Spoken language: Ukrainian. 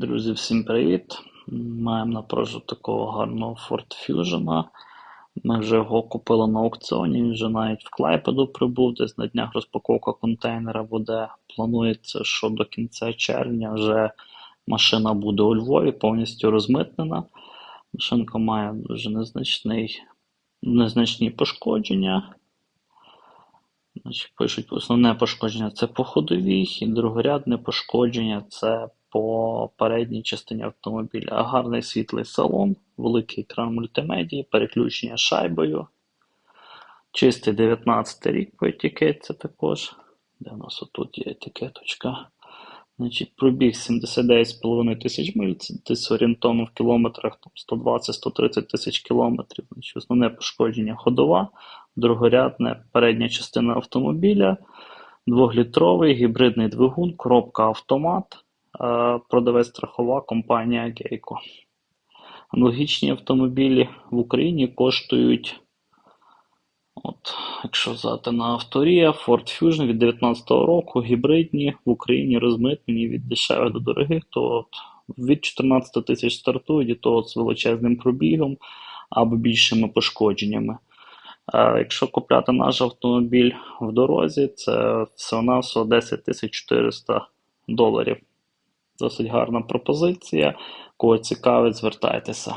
Друзі, всім привіт! Маємо на продажу такого гарного Ford Fusion. Ми вже його купили на аукціоні, він вже навіть в Клайпеду прибув, десь на днях розпаковка контейнера буде. Планується, що до кінця червня вже машина буде у Львові, повністю розмитнена. Машинка має дуже незначний, незначні пошкодження. Значить, пишуть, основне пошкодження це по ходовій, і другорядне пошкодження це по передній частині автомобіля. Гарний світлий салон, великий екран мультимедії, переключення шайбою. Чистий 19 рік по етикетці також. Де у нас отут є етикеточка? Значить, пробіг 79,5 тисяч миль, це десь орієнтовно в кілометрах 120-130 тисяч кілометрів. Значить, основне пошкодження ходова, другорядне передня частина автомобіля, двохлітровий гібридний двигун, коробка автомат, продавець страхова компанія Geico. Аналогічні автомобілі в Україні коштують, от, якщо взяти на авторія, Ford Fusion від 2019 року, гібридні в Україні розмитнені від дешевих до дорогих, то от від 14 тисяч стартують, і то от з величезним пробігом або більшими пошкодженнями. Е, Якщо купляти наш автомобіль в дорозі, це всього-навсього 10 400 доларів. Досить гарна пропозиція. Кого цікавить, звертайтеся.